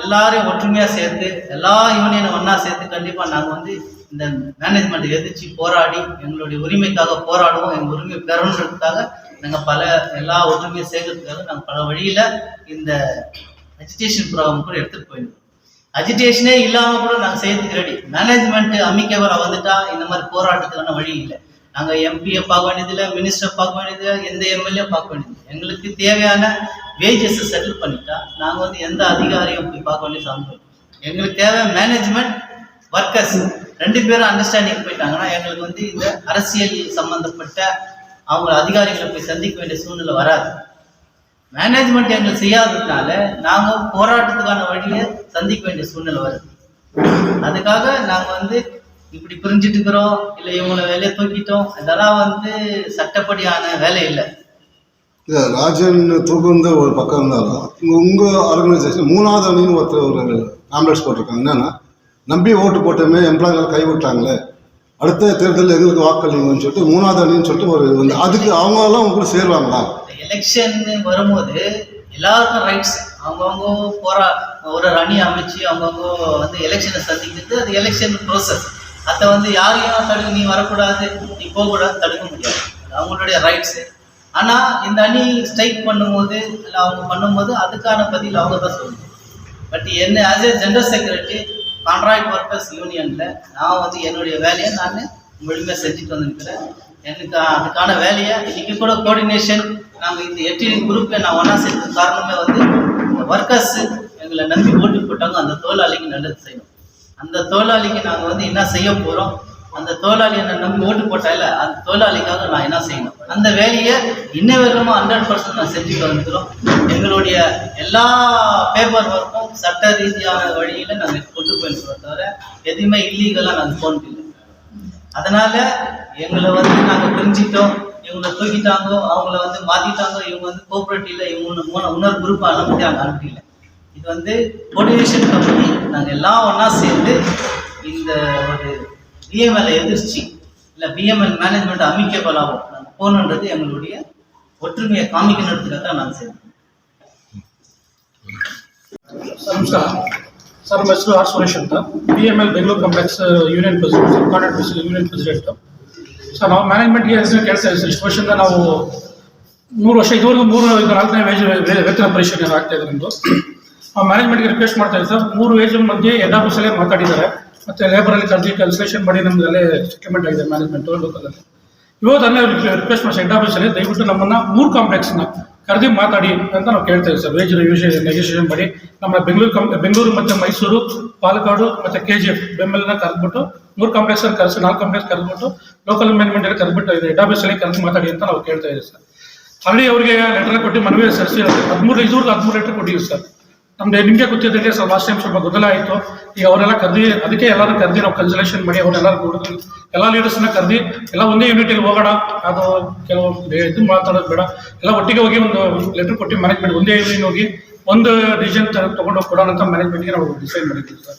எல்லாரையும் ஒற்றுமையா சேர்த்து எல்லா யூனியனை ஒன்றா சேர்த்து கண்டிப்பா நாங்க வந்து இந்த மேனேஜ்மெண்ட் எதிர்த்து போராடி எங்களுடைய உரிமைக்காக போராடுவோம் எங்க உரிமை பெறணுன்றதுக்காக நாங்க பல எல்லா ஒற்றுமையும் சேர்க்கறதுக்காக நாங்க பல வழியில இந்த அஜிடேஷன் ப்ரோக்ராம் கூட எடுத்துட்டு போயிடுவோம் அஜிடேஷனே இல்லாம கூட நாங்க செய்யறதுக்கு ரெடி மேனேஜ்மெண்ட் அமைக்கவர வந்துட்டா இந்த மாதிரி போராட்டத்துக்கான வழி இல்லை. நாங்க எம்பியை பார்க்க வேண்டியதில்லை மினிஸ்டர் பார்க்க வேண்டியதில்லை எந்த எம்எல்ஏ பார்க்க வேண்டியது எங்களுக்கு தேவையான வேஜஸ் செட்டில் பண்ணிட்டா நாங்க வந்து எந்த அதிகாரியும் போய் பார்க்க வேண்டிய சாமி எங்களுக்கு தேவை மேனேஜ்மெண்ட் ஒர்க்கர்ஸ் ரெண்டு பேரும் அண்டர்ஸ்டாண்டிங் போயிட்டாங்கன்னா எங்களுக்கு வந்து இந்த அரசியல் சம்பந்தப்பட்ட அவங்க அதிகாரிகளை போய் சந்திக்க வேண்டிய சூழ்நிலை வராது. மேனேஜ்மெண்ட் எங்களுக்கு செய்யாததுனால நாங்க போராட்டத்துக்கான வழியை சந்திக்க வேண்டிய சூழ்நிலை வருது. அதுக்காக நாங்க வந்து இப்படி புரிஞ்சுட்டு இருக்கிறோம் இல்ல இவங்களை வேலையை தூக்கிட்டோம் இதெல்லாம் வந்து சட்டப்படியான வேலை இல்லை. இல்லை ராஜன் தூக்குந்த ஒரு பக்கம் இருந்தாலும் உங்கள் உங்கள் ஆர்கனைசேஷன் மூணாவது அணின்னு ஒருத்தர் ஒரு காம்ப்ளெக்ஸ் போட்டிருக்காங்க. என்னன்னா நம்பி ஓட்டு போட்டோமே எம்ப்ளாய்கள் கைவிட்டாங்களே அடுத்த தேர்தலில் எங்களுக்கு வாக்களிங்கன்னு சொல்லிட்டு மூணாவது அணின்னு சொல்லிட்டு ஒரு வந்து அதுக்கு அவங்கெல்லாம் உங்க கூட சேருவாங்களா? எலெக்ஷன் வரும்போது எல்லாருக்கும் ரைட்ஸ் அவங்கவுங்க போரா ஒரு அணி அமைச்சு அவங்கவுங்க வந்து எலெக்ஷனை சந்திக்கிறது அது எலெக்ஷன் ப்ரோசஸ் அதை வந்து யாரையும் தடுக்க நீ வரக்கூடாது நீ போகக்கூடாது தடுக்க முடியாது. அவங்களுடைய ரைட்ஸு ஆனால் இந்த அணி ஸ்ட்ரைக் பண்ணும்போது இல்லை அவங்க பண்ணும்போது அதுக்கான பதில் அவங்க தான் சொல்லணும். பட் என்ன as a general secretary contract workers யூனியனில் நான் வந்து என்னுடைய வேலையை நான் முழுமையாக செஞ்சுட்டு வந்திருக்கிறேன். எனக்கு அதுக்கான வேலையை இன்னைக்கு கூட கோஆர்டினேஷன் நாங்கள் இந்த எட்டு குரூப்பை நான் ஒன்றா சேர்த்தது காரணமே வந்து இந்த ஒர்க்கர்ஸ் எங்களை நம்பி ஓட்டு போட்டாங்க அந்த தொழிலாளிக்கு நல்லது செய்யணும். அந்த தொழிலாளிக்கு நாங்கள் வந்து என்ன செய்ய போகிறோம் அந்த தொழிலாளி என்ன நம்பி ஓட்டு போட்டால அந்த தொழிலாளிக்காக நான் என்ன செய்யணும்? அந்த வேலையை இன்ன வரையிலுமா ஹண்ட்ரட் பர்சன்ட் நான் செஞ்சுட்டு வந்துக்கிறோம் எங்களுடைய எல்லா பேப்பர் ஒர்க்கும் சட்ட ரீதியான வழியில் நாங்கள் கொண்டு போயிருக்கிறோம் தவிர எதுவுமே இல்லீகலாக நாங்கள் போனது இல்லை. அதனால எங்களை வந்து நாங்கள் பிரிஞ்சிட்டோம். இவங்களை தூக்கிட்டாங்க அவங்கள வந்து மாத்திட்டாங்க இவங்க வந்து கோஆபரேட்டிவ்ல இவங்க மூணு இன்னொரு குரூப் அனுப்பிட்டாங்க அனுப்பிடல இது வந்து மோட்டிவேஷன் கம்பெனி நாங்கள் எல்லாம் ஒன்றா சேர்ந்து இந்த ஒரு பிஎம்எல் எதிர்ச்சி இல்லை பிஎம்எல் மேனேஜ்மெண்ட் அமைக்கப்படாவும் நாங்கள் போகணுன்றது எங்களுடைய ஒற்றுமையை காமிக்கணுன்றதுக்காக தான் நாங்கள் செய்யணும் ಸರ್ ನಮಸ್ಕಾರ ಸರ್ ನಮ್ಮ ಹೆಸರು ಆರ್ ಸುರೇಶ್ ಅಂತ B M L Bengaluru complex union president contract union president sir ನಾವು ಮ್ಯಾನೇಜ್ಮೆಂಟ್ಗೆ ಹೆಸರು ಕೆಲಸ ಇದೆ ಸರ್ ಇಷ್ಟು ವರ್ಷದಿಂದ ನಾವು ಮೂರು ವರ್ಷ ಇದುವರೆಗೂ ಮೂರು ಇದು ನಾಲ್ಕನೇ ವೇಜ್ ವೇ- ವೇತನ ಪರಿಶೀಲನೆ ಆಗ್ತಾ ಇದೆ ನಮ್ಮದು ನಾವು ಮ್ಯಾನೇಜ್ಮೆಂಟ್ಗೆ ರಿಕ್ವೆಸ್ಟ್ ಮಾಡ್ತಾ ಸರ್. ಮೂರು ಏಜ್ ಮಧ್ಯೆ ಹೆಡ್ ಆಫೀಸಲ್ಲೇ ಮಾತಾಡಿದ್ದಾರೆ. ಮತ್ತು ಲೇಬರಲ್ಲಿ ಕರೆದಿ ಕನ್ಸಲೇಷನ್ ಮಾಡಿ ನಮ್ಗೆ ಅಲ್ಲೇ ಸೆಟ್ಲ್ಮೆಂಟ್ ಆಗಿದೆ ಮ್ಯಾನೇಜ್ಮೆಂಟ್ ಲೋಕಲಲ್ಲಿ ಇವತ್ತು ಅಲ್ಲೇ ರಿಕ್ವೆಸ್ಟ್ ಮಾಡಿ ಹೆಡ್ ಆಫೀಸಲ್ಲಿ ದಯವಿಟ್ಟು ನಮ್ಮನ್ನ ಮೂರು ಕಾಂಪ್ಲೆಕ್ಸ್ನ ಕರೆದಿ ಮಾತಾಡಿ ಅಂತ ನಾವು ಕೇಳ್ತಾ ಇದ್ದೀವಿ ಸರ್. ವೇಜ್ ರಿವಿಷನ್ ನೆಗೋಷಿಯೇಷನ್ ಮಾಡಿ ನಮ್ಮ ಬೆಂಗಳೂರು ಕಂಪ್ ಬೆಂಗಳೂರು ಮತ್ತು ಮೈಸೂರು ಪಾಲಕ್ಕಾಡು ಮತ್ತು ಕೆ ಜಿ ಎಫ್ ಬೆಂಬಲನ ಕರೆದ್ಬಿಟ್ಟು ಮೂರು ಕಾಂಪ್ಲೆಕ್ಸ್ ಅಲ್ಲಿ ಕರೆಸಿ, ನಾಲ್ಕು ಕಾಂಪ್ಲೆಕ್ಸ್ ಕರೆದ್ಬಿಟ್ಟು ಲೋಕಲ್ ಮ್ಯಾನೇಜ್ಮೆಂಟ್ ಅಲ್ಲಿ ಕರೆದ್ಬಿಟ್ಟು ಇದೆ. ಹೆಡ್ ಕರೆದು ಮಾತಾಡಿ ಅಂತ ನಾವು ಕೇಳ್ತಾ ಇದ್ದೀವಿ ಸರ್. ಆಲ್ರೆಡಿ ಅವರಿಗೆ ಲೆಟರ್ ಕೊಟ್ಟು ಮನವಿ ಸಲ್ಲಿಸಿ, ಹದಿಮೂರು ಇದುವರೆಗೂ ಹದಿಮೂರು ಲೆಟರ್ ಕೊಟ್ಟಿದ್ದೀವಿ ಸರ್. ನಮ್ದು ನಿಮಗೆ ಗೊತ್ತಿದ್ದಂಗೆ ಸರ್ ಲಾಸ್ಟ್ ಟೈಮ್ ಸ್ವಲ್ಪ ಗೊಂದಲ ಆಯಿತು ಈಗ ಅವರೆಲ್ಲ ಕರೆದಿ, ಅದಕ್ಕೆ ಎಲ್ಲರೂ ಕರೆದಿ ನಾವು ಕನ್ಸಲೇಷನ್ ಮಾಡಿ ಅವರೆಲ್ಲರೂ ನೋಡಿದ್ವಿ. ಎಲ್ಲ ಲೀಡರ್ಸ್ನ ಕರೆದಿ, ಎಲ್ಲ ಒಂದೇ ಯೂನಿಟಲ್ಲಿ ಹೋಗೋಣ, ಅದು ಕೆಲವು ಇದು ಮಾತಾಡೋದು ಬೇಡ. ಎಲ್ಲ ಒಟ್ಟಿಗೆ ಹೋಗಿ ಒಂದು ಲೆಟರ್ ಕೊಟ್ಟು ಮ್ಯಾನೇಜ್ಮೆಂಟ್ ಒಂದೇ ಯೂನಿಯನ್ ಹೋಗಿ ಒಂದು ಡಿಸಿಷನ್ ತಗೊಂಡು ಕೊಡೋಣ ಅಂತ ಮ್ಯಾನೇಜ್ಮೆಂಟ್ಗೆ ನಾವು ಡಿಸೈಡ್ ಮಾಡಿದ್ವಿ ಸರ್.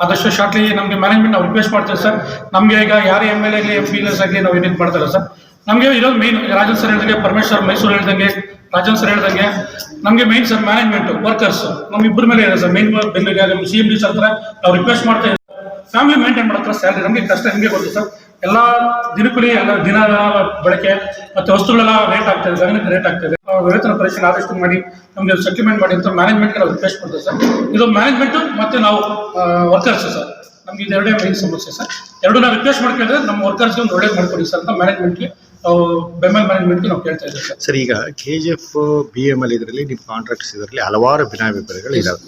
ಆದಷ್ಟು ಶಾರ್ಟ್ಲಿ ನಮಗೆ ಮ್ಯಾನೇಜ್ಮೆಂಟ್ ನಾವು ರಿಕ್ವೆಸ್ಟ್ ಮಾಡ್ತೀವಿ ಸರ್. ನಮಗೆ ಈಗ ಯಾರು M L A M P ಆಗಲಿ ನಾವು ಏನೇನು ಮಾಡ್ತಾರೆ ಸರ್. ನಮಗೆ ಇರೋದು ಮೇನ್ ರಾಜನ್ ಸರ್ ಹೇಳ್ದಂಗೆ, ಪರಮೇಶ್ವರ್ ಮೈಸೂರು ಹೇಳ್ದಂಗೆ ರಾಜನ್ ಸರ್ ಹೇಳ್ದಂಗೆ ನಮಗೆ ಮೈನ್ ಸರ್ ಮ್ಯಾನೇಜ್ಮೆಂಟ್ ವರ್ಕರ್ಸ್ ನಮ್ಮ ಇಬ್ಬರ ಮೇಲೆ ಇದೆ ಸರ್ ಮೈನ್ ಬೆಂಗಳೂರಿಗೆ ಸಿ ಎಂ ಡಿ ಸರ್ ಹತ್ರ ನಾವು ರಿಕ್ವೆಸ್ಟ್ ಮಾಡ್ತಾ ಇದ್ದೀವಿ ಫ್ಯಾಮಿಲಿ ಮೇಂಟೈನ್ ಮಾಡೋ ಸ್ಯಾಲ್ರಿ ನಮಗೆ ಕಷ್ಟ ಹೆಂಗೆ ಗೊತ್ತು ಸರ್ ಎಲ್ಲ ದಿನಕೂಲಿ, ಎಲ್ಲ ದಿನ ಬಳಕೆ ಮತ್ತು ವಸ್ತುಗಳೆಲ್ಲ ರೇಟ್ ಆಗ್ತದೆ ಗಗನಕ್ಕೆ ರೇಟ್ ಆಗ್ತದೆ ಇದೆ? ವೇತನ ಪರಿಶೀಲನೆ ಆದಷ್ಟು ಮಾಡಿ ನಮಗೆ ಸೆಟ್ಲ್ಮೆಂಟ್ ಮಾಡಿ ಅಂತ ಮ್ಯಾನೇಜ್ಮೆಂಟ್ಗೆ ನಾವು ರಿಕ್ವೆಸ್ಟ್ ಮಾಡ್ತೇವೆ ಸರ್ ಇದು ಮ್ಯಾನೇಜ್ಮೆಂಟ್ ಮತ್ತು ನಾವು ವರ್ಕರ್ಸ್ ಸರ್ ನಮ್ಗೆ ಇದೆರಡೇ ಮೇನ್ ಸಮಸ್ಯೆ ಸರ್ ಎರಡು ನಾವು ರಿಕ್ವೆಸ್ಟ್ ಮಾಡ್ಕೊಂಡ್ರೆ ನಮ್ಮ ವರ್ಕರ್ಸ್ಗೆ ಒಂದು ಒಳ್ಳೇದು ಮಾಡ್ಕೊಡಿ ಸರ್ ಅಂತ ಮ್ಯಾನೇಜ್ಮೆಂಟ್ಗೆ ಬೆಂಬಲ್ ಮ್ಯಾನೇಜ್ಮೆಂಟ್ಗೆ ನಾವು ಕೇಳ್ತಾ ಇದ್ದೀವಿ. ಸರ್ ಸರ್ ಈಗ K G F B M L ಇದರಲ್ಲಿ ನಿಮ್ಮ ಕಾಂಟ್ರಾಕ್ಟ್ಸ್ ಇದರಲ್ಲಿ ಹಲವಾರು ಭಿನ್ನಾಭಿಪ್ರಾಯಗಳು ಇದಾವೆ.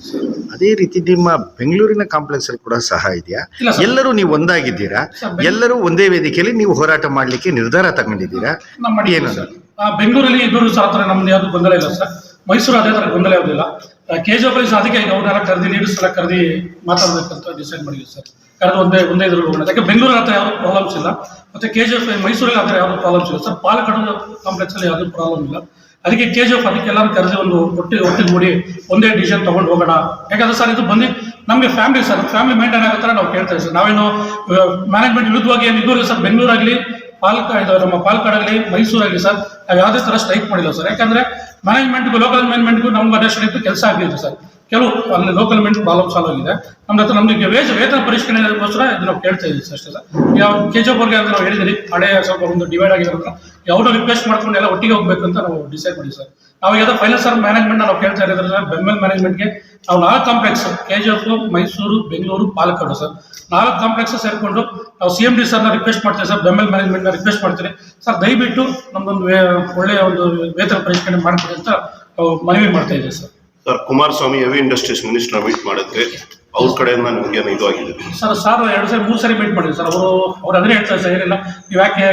ಅದೇ ರೀತಿ ನಿಮ್ಮ ಬೆಂಗಳೂರಿನ ಕಾಂಪ್ಲೆಕ್ಸ್ ಅಲ್ಲಿ ಕೂಡ ಸಹ ಇದೆಯಾ? ಇಲ್ಲ ಸರ್. ಎಲ್ಲರೂ ನೀವು ಒಂದಾಗಿದ್ದೀರಾ? ಎಲ್ಲರೂ ಒಂದೇ ವೇದಿಕೆಯಲ್ಲಿ ನೀವು ಹೋರಾಟ ಮಾಡಲಿಕ್ಕೆ ನಿರ್ಧಾರ ತಗೊಂಡಿದ್ದೀರಾ? ನಮ್ಮ ಏನು ಬೆಂಗಳೂರಲ್ಲಿ ಇಬ್ಬರು ಸಹ ನಮ್ದು ಯಾವುದು ಗೊಂದಲ ಇಲ್ಲ ಸರ್. ಮೈಸೂರು ಅದೇ ಥರ ಗೊಂದಲ ಯಾವುದಿಲ್ಲ. ಕೆ ಜಿ ಪೊಲೀಸ್ ಅದಕ್ಕೆ ಅವ್ರನ್ನೆಲ್ಲ ಕರೆದಿ ಲೀಡರ್ಸ್ ಎಲ್ಲ ಕರೆದಿ ಮಾತಾಡಬೇಕಂತ ಡಿಸೈಡ್ ಮಾಡಿದ್ವಿ ಸರ್. ಕರೆದು ಒಂದೇ ಒಂದೇ ಇದ್ರಲ್ಲಿ ಯಾಕೆ ಬೆಂಗಳೂರು ಹತ್ರ ಯಾವ್ದು ಪ್ರಾಬ್ಲಮ್ಸ್ ಇಲ್ಲ. ಮತ್ತೆ ಕೆ ಜಿ ಎಫ್ ಮೈಸೂರಲ್ಲಿ ಆದರೆ ಯಾವ್ದು ಪ್ರಾಬ್ಲಮ್ಸ್ ಇಲ್ಲ. ಸರ್ ಪಾಲಕಡ ಕಾಂಪ್ಲೆಕ್ಸ್ ಅಲ್ಲಿ ಯಾವ್ದು ಪ್ರಾಬ್ಲಮ್ ಇಲ್ಲ. ಅದಕ್ಕೆ ಕೆ ಜಿ ಎಫ್ ಅದಕ್ಕೆಲ್ಲರೂ ಕರೆದಿ ಒಂದು ಒಟ್ಟಿಗೆ ಒಟ್ಟಿಗೆ ಮೂಡಿ ಒಂದೇ ಡಿಸಿಷನ್ ತಗೊಂಡು ಹೋಗೋಣ. ಯಾಕಂದ್ರೆ ಸರ್, ಇದು ಬಂದು ನಮಗೆ ಫ್ಯಾಮಿಲಿ ಸರ್ ಫ್ಯಾಮಿಲಿ ಮೇಂಟೈನ್ ಆಗೋ ಥರ ನಾವು ಕೇಳ್ತಾ ಇದ್ದೀವಿ ಸರ್. ನಾವೇನು ಮ್ಯಾನೇಜ್ಮೆಂಟ್ ವಿರುದ್ಧವಾಗಿ ಏನು ಇದು ಸರ್, ಬೆಂಗಳೂರಾಗಲಿ ಪಾಲಕ ಇದು ನಮ್ಮ ಪಾಲ್ಕಾಡಲ್ಲಿ ಮೈಸೂರಲ್ಲಿ ಸರ್, ನಾವು ಯಾವುದೇ ಥರ ಸ್ಟ್ರೈಕ್ ಮಾಡಿಲ್ಲ ಸರ್. ಯಾಕಂದ್ರೆ ಮ್ಯಾನೇಜ್ಮೆಂಟ್ಗೂ ಲೋಕಲ್ ಮ್ಯಾನೇಜ್ಮೆಂಟ್ಗೂ ನಮ್ಗೆ ಅಡ್ಜಸ್ಟ್ ಇತ್ತು ಕೆಲಸ ಆಗಲಿಲ್ಲ ಸರ್. ಕೆಲವು ಅಲ್ಲಿ ಲೋಕಲ್ ಮೆಂಟ್ ಪ್ರಾಬ್ಲಮ್ ಸಾಲ್ವ್ ಆಗಿದೆ ನಮ್ಮ ಹತ್ರ ನಮಗೆ ವೇಜ್ ವೇತನ ಪರಿಷ್ಕರಣೆಗೋಸ್ಕರ ಇದು ನಾವು ಕೇಳ್ತಾ ಇದ್ದೀವಿ ಸರ್ ಸರ್ ಯಾವ ಕೆ ಜಿ ಬರ್ಗೆ ಅಂತ ನಾವು ಹೇಳಿದ್ದೀವಿ ಹಳೆ ಸ್ವಲ್ಪ ಒಂದು ಡಿವೈಡ್ ಆಗಿರೋದ್ರ ಯಾವುದೋ ರಿಕ್ವೆಸ್ಟ್ ಮಾಡ್ಕೊಂಡು ಎಲ್ಲ ಒಟ್ಟಿಗೆ ಹೋಗ್ಬೇಕು ಅಂತ ನಾವು ಡಿಸೈಡ್ ಮಾಡಿ ಸರ್. ನಾವು ಯಾವುದೋ ಸರ್ ಮ್ಯಾನೇಜ್ಮೆಂಟ್ ನಾವು ಕೇಳ್ತಾ ಇರೋದ್ರೆ ಬೆಂಬಲ್ ಮ್ಯಾನೇಜ್ಮೆಂಟ್ಗೆ ನಾವು ನಾಲ್ಕು complex K G F Mysuru Bengaluru Palakkad sir. ನಾಲ್ಕು ಕಾಂಪ್ಲೆಕ್ಸ್ ಸೇರಿಕೊಂಡು ನಾವು ಸಿ ಎಂ ಡಿ ಸರ್ನ ರಿಕ್ವೆಸ್ಟ್ ಮಾಡ್ತೀವಿ ಸರ್, ಬೆಂಬಲ್ ಮ್ಯಾನೇಜ್ಮೆಂಟ್ನ ರಿಕ್ವೆಸ್ಟ್ ಮಾಡ್ತೀನಿ ಸರ್, ದಯವಿಟ್ಟು ನಮ್ದೊಂದು ಒಳ್ಳೆಯ ಒಂದು ವೇತನ ಪರಿಷ್ಕರಣೆ ಮಾಡಿಕೊಡಿ ಅಂತ ಮನವಿ ಮಾಡ್ತಾ ಇದ್ದೀವಿ sir. Sir, Kumaraswamy heavy industries minister meet ಮಾಡಿದ್ರೆ ಅವ್ರ ಕಡೆಯಿಂದ ನಿಮ್ಗೆ ಇದು ಆಗಿದೆ? ಸರ್ ಸರ್, ಎರಡು ಸರಿ, ಮೂರು ಸರಿ ಮೀಟ್ ಮಾಡಿದ್ರು. ಸರ್, ಅವರು ಅವ್ರು ಅದನ್ನೇ ಹೇಳ್ತಾರೆ ಸರ್, ಏನಿಲ್ಲ. ನೀವು ಯಾಕೆ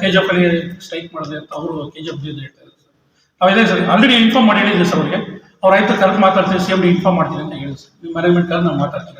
ಕೆ ಜಿ ಎಫ್ ಅಲ್ಲಿ ಸ್ಟ್ರೈಕ್ ಮಾಡಿದೆ ಅಂತ ಅವರು ಕೆ ಜಿ ಎಫ್ ಹೇಳ್ತಾರೆ ಸರ್. ನಾವು ಇದೆ ಸರ್ ಆಲ್ರೆಡಿ ಇನ್ಫಾರ್ಮ್ ಮಾಡಿ ಸರ್ ಅವ್ರಿಗೆ. ಅವ್ರ ಆಯ್ತು ಕರೆದು ಮಾತಾಡ್ತೀವಿ ಸಿ ಎಂ ಡಿ ಇನ್ಫಾರ್ಮ್ ಮಾಡ್ತೀನಿ ಅಂತ ಹೇಳಿ ಸರ್. ನಿಮ್ಮ ಮ್ಯಾನೇಜ್ಮೆಂಟ್ ಕರೆದು ನಾವು ಮಾತಾಡ್ತೀನಿ